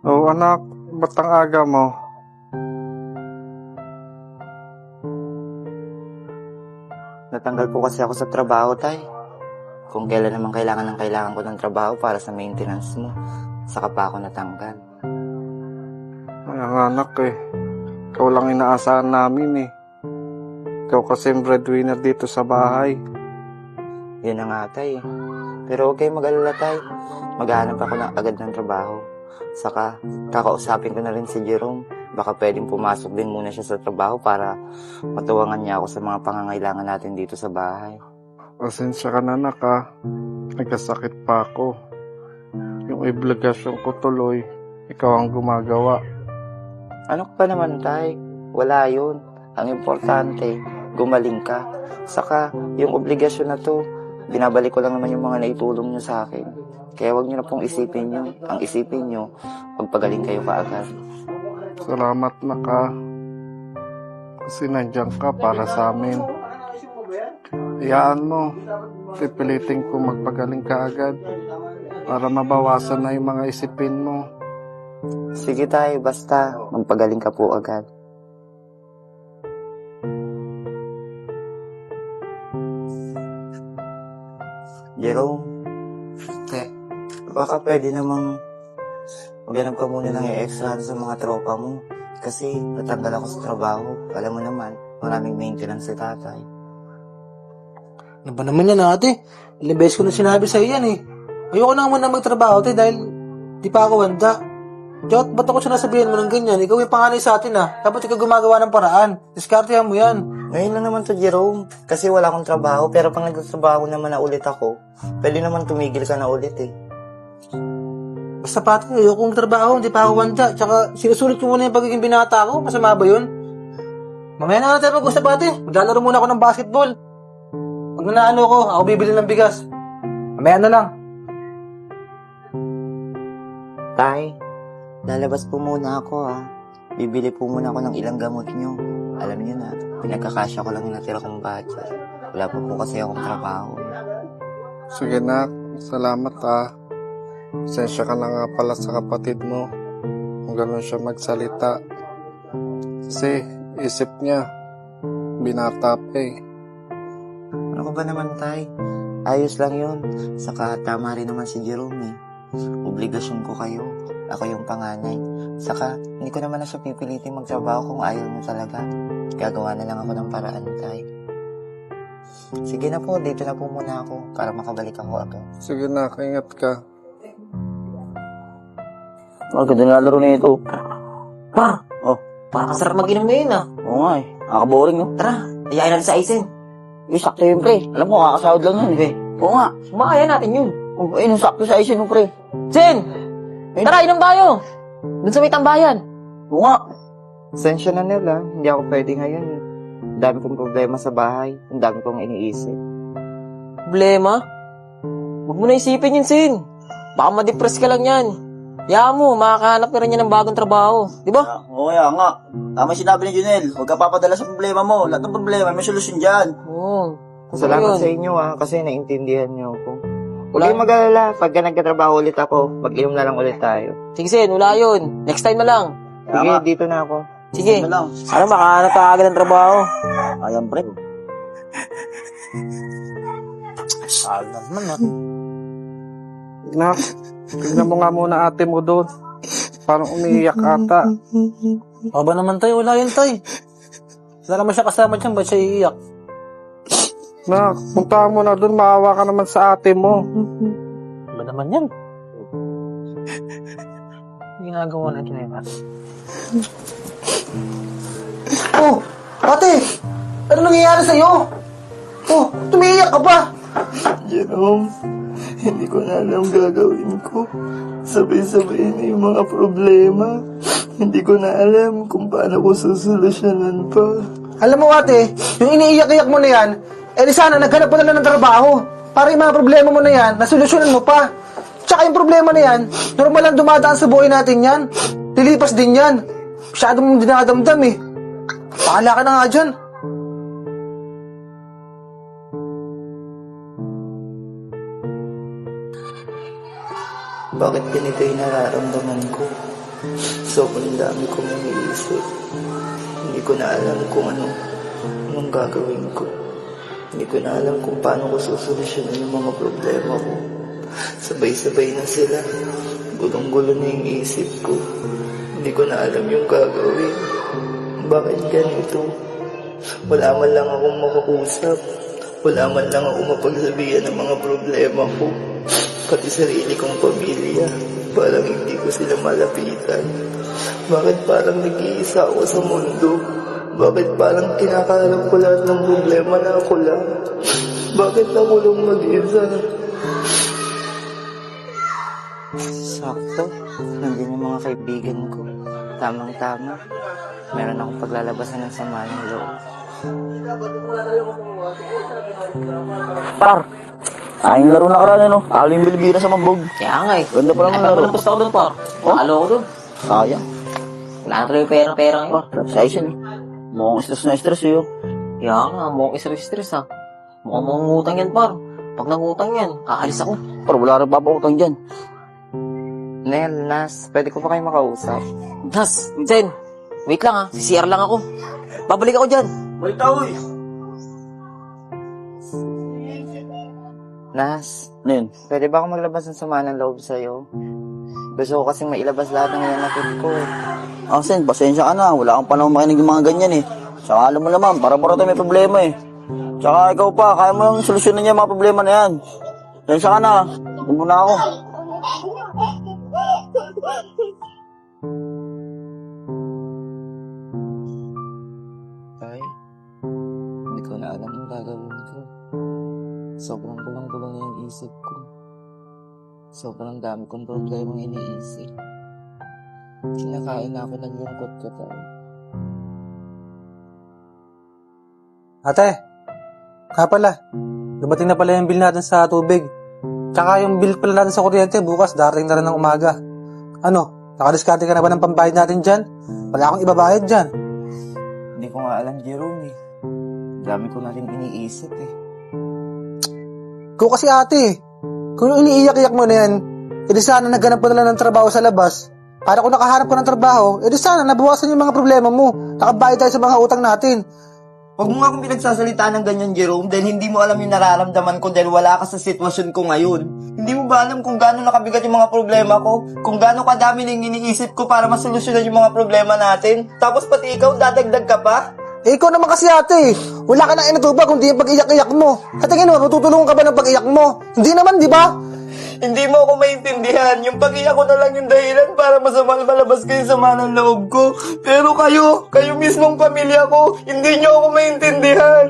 Oh, anak, ba't ang aga mo? Natanggal po kasi ako sa trabaho, tay. Kung kailan naman kailangan ng kailangan ko ng trabaho para sa maintenance mo, saka pa ako natanggal. Ay, ang anak eh. Ikaw lang inaasahan namin eh. Ikaw kasi ang breadwinner dito sa bahay. Yun na nga, tay. Pero huwag kayong mag-alala, tay. Maghahanap ako ng agad ng trabaho. Saka, kakausapin ko na rin si Jerome. Baka pwedeng pumasok din muna siya sa trabaho para matuwangan niya ako sa mga pangangailangan natin dito sa bahay. Pasensya ka na anak ha. Nagkasakit pa ako. Yung obligasyon ko tuloy, ikaw ang gumagawa. Ano ka pa naman, tay? Wala yun. Ang importante, gumaling ka. Saka, yung obligasyon na to, binabalik ko lang naman yung mga naitulong nyo sa akin. Kaya wag nyo na pong isipin yun. Ang isipin nyo, pagpagaling kayo kaagad. Salamat na ka. Kasi nandiyan ka para sa amin. Iyaan mo. Pipilitin ko magpagaling ka agad. Para mabawasan na yung mga isipin mo. Sige tayo, basta magpagaling ka po agad. Jerome, baka pwede namang maghanap ka muna ng extra sa mga tropa mo. Kasi natanggal ako sa trabaho. Alam mo naman, maraming maintenance si tatay. Ano ba naman yan ate? Ilang beses ko na sinabi sa'yo yan eh. Ayoko na muna magtrabaho ate dahil di pa ako handa. Jot, ba't ako sinasabihan mo ng ganyan? Ikaw yung panganay sa atin ah. Dapat ikaw gumagawa ng paraan. Diskartehan mo yan. Ngayon lang naman to, Jerome. Kasi wala akong trabaho. Pero pag nagtatrabaho naman na ulit ako, pwede naman tumigil ka na ulit eh. Basta pati, ayoko ng trabaho, hindi pa ako handa. Tsaka sinusulit ko muna yung pagiging binata ko. Masama ba yun? Mamaya na lang tayo mag-usap ate. Maglalaro muna ako ng basketball. Pag nanaano ko, ako bibili ng bigas. Mamaya na lang. Tay, lalabas po muna ako ha. Bibili po muna ako ng ilang gamot nyo. Alam nyo na, pinagkakasya ko lang yung natira kong budget. Wala po po kasi akong trabaho. Sige na, salamat ha. Pasensya ka na nga pala sa kapatid mo. Kung gano'n siya magsalita. Kasi isip niya, binata pa eh. Ano ka ba naman, Tay? Ayos lang yun. Saka tama rin naman si Jerome eh. Obligasyon ko kayo. Ako yung panganay. Saka, hindi ko naman na siya pipilitin magtrabaho kung ayaw mo talaga. Gagawa na lang ako ng paraan, Tay. Sige na po, dito na po muna ako para makabalik ako agad. Sige na, ingat ka. Oh, ganda na laro na ito. Pa, Oh. parang sarap mag-inom ngayon ah. Oo nga eh. Nakaka-boring no. Tara, ayayin natin sa Aizen. Eh, sakto yun pre. Alam mo, kakasahod lang yun eh. Oo nga. Sumakaya natin yun. Oh, eh, nung sakto sa isin mo pre. Zen! Tara, inom tayo! Doon sa may tambayan. Oo nga. Sensya na nila, hindi ako pwede ngayon eh. Ang dami kong problema sa bahay. Ang dami kong iniisip. Problema? Huwag mo na isipin yun, Sin. Baka ma-depress ka lang yan. Kaya mo, makakahanap ka rin yan ng bagong trabaho. Di ba? Ah, Oo nga nga. Tama yung sinabi ni Junel. Huwag ka papadala sa problema mo. Lahat ng problema, may solusyon dyan. Oo. Salamat Ayun. sa inyo ah, kasi naintindihan niyo ako. Huwag Wala- kayong mag-alala. Pagka nagkatrabaho ulit ako, mag-inom na lang ulit tayo. Sige, Sin, wala yun. Next time na lang. Sige, Tama. dito na ako. Sige. Ano lang. Ano, makahanap ka agad ng trabaho. Ayan pre. Alam naman ah. Nak, tignan mo nga muna ate mo doon. Parang umiiyak ata. O ba naman tayo? Wala yun tayo. Wala naman siya kasama dyan. Ba't siya iiyak? Nak, punta mo na doon. Maawa ka naman sa ate mo. Ano ba naman yan? Ginagawa natin na yun ah. Oh! Ate! Ano nangyayari sa'yo? Oh, tumiiyak ka pa! Jerome, hindi ko na alam gagawin ko. Sabay-sabay na yung mga problema. Hindi ko na alam kung paano ko susolusyonan pa. Alam mo ate, yung iniiyak-iyak mo na yan, eh sana naghanap ka na lang ng trabaho. Para yung mga problema mo na yan, nasolusyonan mo pa. Tsaka yung problema na yan, normal lang dumadaan sa buhay natin yan. Lilipas din yan. Masyado mong dinadamdam eh. Paala ka na nga dyan. Bakit ganito yung nararamdaman ko? Sobrang dami kong iniisip. Hindi ko na alam kung ano, anong gagawin ko. Hindi ko na alam kung paano ko susolusyonan yung mga problema ko. Sabay-sabay na sila. Gulong-gulo na yung isip ko. Hindi ko na alam yung gagawin. Bakit ganito? Wala man lang akong makausap. Wala man lang ako mapagsabihan ng mga problema ko. Pati sarili kong pamilya. Parang hindi ko sila malapitan. Bakit parang nag-iisa ako sa mundo? Bakit parang kinakarap ko lahat ng problema na ako lang? Bakit ako lang mag-isa? Sakto. Nandun yung mga kaibigan ko. Tamang-tama. Meron akong paglalabasan ng sama ng loob. Par, ayong laro na karaan ano. Alo yung bilibira sa mambog. Kaya nga eh. Ganda pa naman laro. pagpalampas ako doon, par. Halo ko doon. Sayang. Wala na tuloy pera-pera ngayon. Par, sa ayos yan eh. Mukhang stress na stress eh. oh. Kaya nga, mukhang stress-stress ha. Mukhang mukhang ngutang yan, par. Pag nangutang yan, aalis ako. Par, wala rin papakutang dyan. Nel, Nas, pwede ko pa kayo makausap? Nas, Sen, wait lang ha. CCR lang ako. Babalik ako dyan. Balik tao eh. Nas, yun? pwede ba ako maglabas ng sama ng loob sa'yo? Gusto ko kasing mailabas lahat ng nanakit ko eh. Ah, Sen, pasensya ka na. Wala kang panahon makinig ng mga ganyan eh. Tsaka alam mo naman, para-para tayo may problema eh. Tsaka ikaw pa, kaya mo yung solusyonan niya yung mga problema na yan. Pasensya ka na. Huwag muna ako. Tay, hindi ko na alam ang gagawin ko. Sobrang gulang-gulang na yung isip ko. Sobrang dami kong problema iniisip. Kinakain na ako ng lungkot ko tayo. Ate, kaya pala, dumating na pala yung bill natin sa tubig. Tsaka yung bill pala natin sa kuryente, bukas darating na rin ng umaga. Ano, nakadiskarte ka na ba ng pambayad natin dyan? Wala akong ibabayad dyan. Hindi ko nga alam, Jerome eh. Dami ko na rin iniisip eh. Kung kasi ate, kung yung iniiyak-iyak mo na yan, edi sana naghanap ka na lang ng trabaho sa labas. Para kung nakahanap ka ng trabaho, edi sana nabawasan yung mga problema mo. Nakabayad tayo sa mga utang natin. Huwag mo nga akong pinagsasalita ng ganyan, Jerome, dahil hindi mo alam yung nararamdaman ko dahil wala ka sa sitwasyon ko ngayon. Hindi mo ba alam kung gaano nakabigat yung mga problema ko? Kung gaano kadami nang iniisip ko para masolusyonan yung mga problema natin? Tapos pati ikaw, dadagdag ka pa? Eh, ikaw naman kasi ate, wala ka nang inutupa kundi yung pag-iyak-iyak mo. At tingin mo, matutulungan ka ba ng pag-iyak mo? Hindi naman, di ba? Hindi mo ako maintindihan. Yung pag-iyak ko na lang yung dahilan para masama malabas kayo sa ng loob ko. Pero kayo, kayo mismong pamilya ko, hindi nyo ako maintindihan.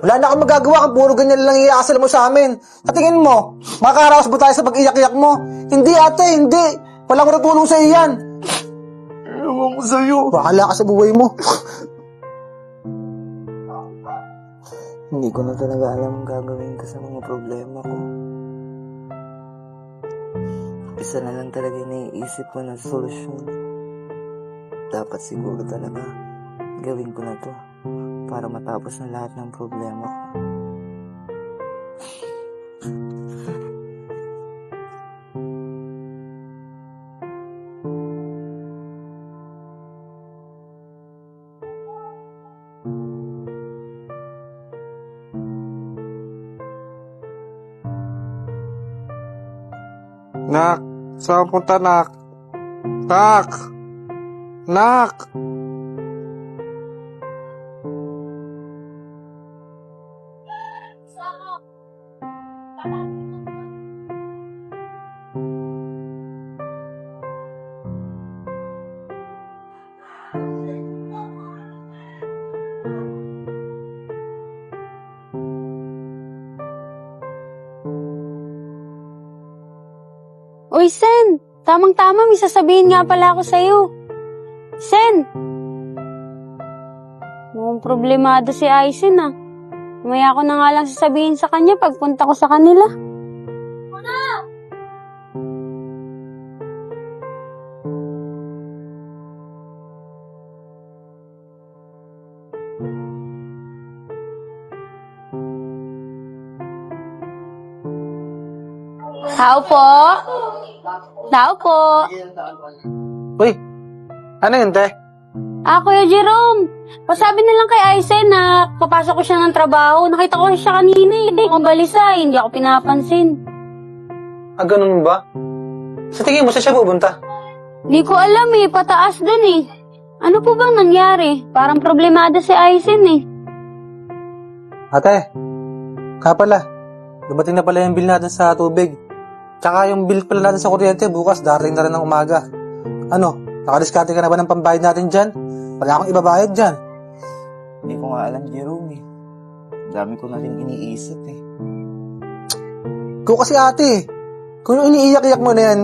Wala na akong magagawa kung puro ganyan lang iasal mo sa amin. At tingin mo, makakaraos ba tayo sa pag-iyak-iyak mo? Hindi ate, hindi. Walang tutulong sa iyan. Ewan ko sa'yo. Bahala ka sa buhay mo. Hindi ko na talaga alam ang gagawin ko sa mga problema ko. Isa na lang talaga naiisip ko na solusyon. Dapat siguro talaga gawin ko na to para matapos na lahat ng problema ko. Nak, saan punta, nak? Nak! Nak! Tamang-tama, may sasabihin nga pala ako sa'yo. Sen! Mukhang problemado si Aizen ah. Umaya ko na nga lang sasabihin sa kanya pagpunta ko sa kanila. Tao po? Tao po. Uy, ano yun, te? Ah, Kuya Jerome. Pasabi na lang kay Aisen na papasok ko siya ng trabaho. Nakita ko siya kanina eh. Ang balisa, hindi ako pinapansin. Ah, ganun ba? Sa tingin mo, saan siya pupunta? Hindi ko alam eh, pataas dun eh. Ano po bang nangyari? Parang problemado si Aisen eh. Ate, kaya pala, dumating na pala yung bill natin sa tubig. Tsaka yung bill pala natin sa kuryente, bukas darating na rin ng umaga. Ano, nakadiskarte ka na ba ng pambayad natin dyan? Wala akong ibabayad dyan. Hindi ko nga alam, Jerome eh. Dami ko na rin iniisip eh. Ikaw kasi ate, kung yung iniiyak-iyak mo na yan,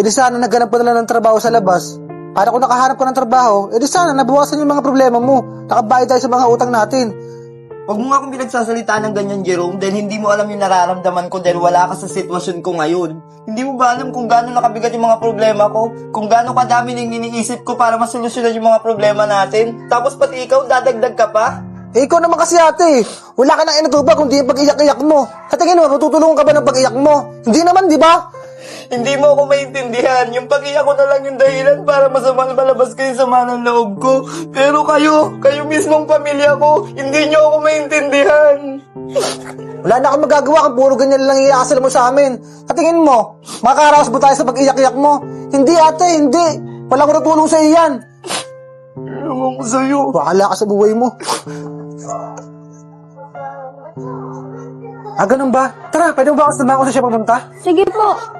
edi sana naghanap ka na lang ng trabaho sa labas. Para kung nakahanap ka ng trabaho, edi sana nabawasan yung mga problema mo. Nakabayad tayo sa mga utang natin. Huwag mo nga akong pinagsasalita ng ganyan, Jerome, dahil hindi mo alam yung nararamdaman ko dahil wala ka sa sitwasyon ko ngayon. Hindi mo ba alam kung gaano nakabigat yung mga problema ko? Kung gaano kadami nang iniisip ko para masolusyonan yung mga problema natin? Tapos pati ikaw, dadagdag ka pa? Eh, ikaw naman kasi ate, wala ka nang inutuba kundi yung pag-iyak-iyak mo. Tingin mo, matutulungan ka ba ng pag-iyak mo? Hindi naman, di ba? Hindi mo ako maintindihan. Yung pag-iyak ko na lang yung dahilan para masama malabas kayo sa ng loob ko. Pero kayo, kayo mismong pamilya ko, hindi nyo ako maintindihan. Wala na akong magagawa kung puro ganyan lang iasal mo sa amin. Sa tingin mo, makakaraos ba tayo sa pag-iyak-iyak mo? Hindi ate, hindi. Walang tutulong sa iyan. Ewan ko sa'yo. Bahala ka sa buhay mo. Ah, ganun ba? Tara, pwede mo ba kasama ko sa siya pumunta? Sige po.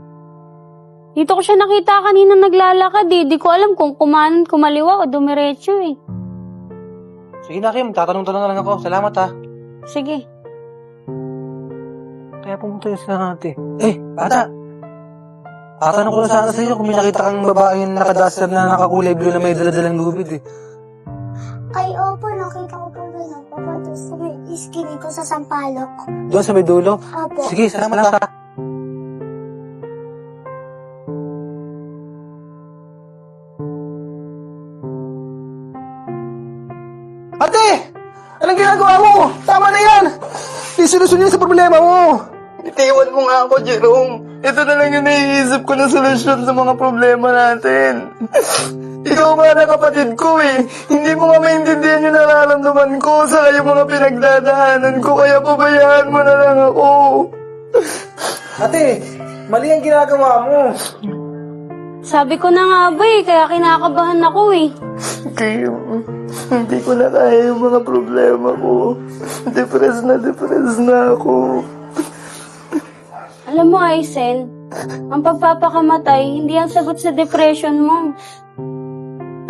Dito ko siya nakita kanina naglalakad eh. Di ko alam kung kumanan, kumaliwa o dumiretso eh. Sige na, Kim. Tatanong-tanong na lang ako. Salamat, ha. Sige. Kaya pumunta yun sa ate. Eh, bata. Tatanong ko na sana sa iyo kung may nakita kang babaeng nakadaster na nakakulay blue na may daladalang lubid eh. Ay, opo, nakita ko po doon. Doon sa may iskini ko sa Sampalok. Doon sa may dulo. Opo. Sige, salamat ha. Isolusyon yun sa problema mo! Itiwan mo nga ako, Jerome. Ito na lang yung naiisip ko na solusyon sa mga problema natin. Ikaw nga na kapatid ko eh. Hindi mo nga maintindihan yung nararamdaman ko sa yung mga pinagdadaanan ko. Kaya pabayaan mo na lang ako. Ate, mali ang ginagawa mo. Sabi ko na nga ba eh, kaya kinakabahan ako eh. Kim, hindi ko na kaya yung mga problema ko. Depressed na depressed na ako. Alam mo, Aisen, ang pagpapakamatay, hindi ang sagot sa depression mo.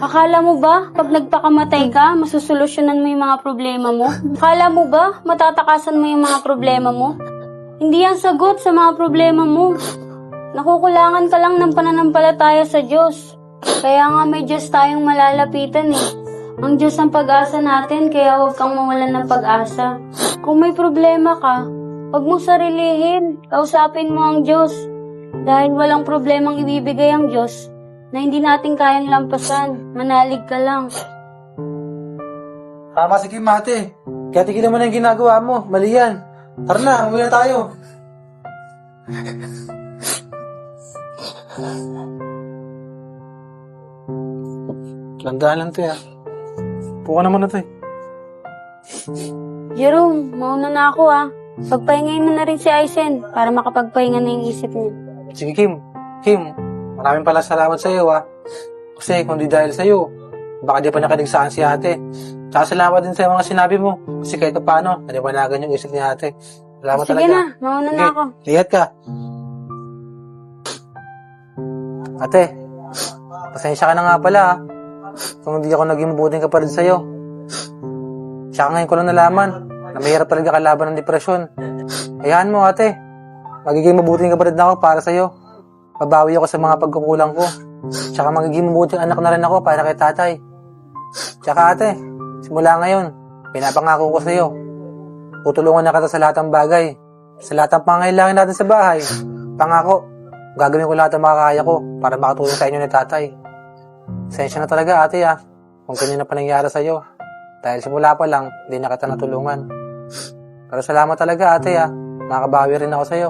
Akala mo ba, pag nagpakamatay ka, masusolusyonan mo yung mga problema mo? Akala mo ba, matatakasan mo yung mga problema mo? Hindi ang sagot sa mga problema mo. Nakukulangan ka lang ng pananampalataya sa Diyos. Kaya nga may Diyos tayong malalapitan eh. Ang Diyos ang pag-asa natin, kaya huwag kang mawalan ng pag-asa. Kung may problema ka, huwag mong sarilihin. Kausapin mo ang Diyos. Dahil walang problemang ibibigay ang Diyos na hindi natin kayang lampasan. Manalig ka lang. Tama si Kim, ate. Kaya tigilan mo na yung ginagawa mo. Mali yan. Tara na, umuwi na tayo. Landaan lang to ya. Puka naman na to eh. Jerome, mauna na ako ah. Pagpahingayin mo na rin si Aisen para makapagpahinga na yung isip niya. Sige Kim. Kim, maraming pala salamat sa iyo ah. Kasi kung di dahil sa iyo, baka di pa nakaligsaan si ate. Tsaka salamat din sa mga sinabi mo. Kasi kahit pa paano, naliwanagan yung isip ni ate. Salamat Sige talaga. na, mauna na Sige, ako. Lihat ka. Ate, pasensya ka na nga pala ah. Kung hindi ako naging mabuting kapatid sa'yo. Tsaka ngayon ko lang nalaman na mahirap talaga kalaban ng depresyon. Hayaan mo ate, magiging mabuting kapatid na ako para sa'yo. Babawi ako sa mga pagkukulang ko. Tsaka magiging mabuting anak na rin ako para kay tatay. Tsaka ate, simula ngayon, pinapangako ko sa'yo. Tutulungan na kita sa lahat ng bagay. Sa lahat ng pangailangan natin sa bahay. Pangako, gagawin ko lahat ng makakaya ko para makatulong sa inyo ni tatay. Sensya na talaga ate ah, kung ganyan na pa nangyari sa'yo. Dahil simula pa lang, hindi na kita natulungan. Pero salamat talaga ate ah, makakabawi rin ako sa'yo.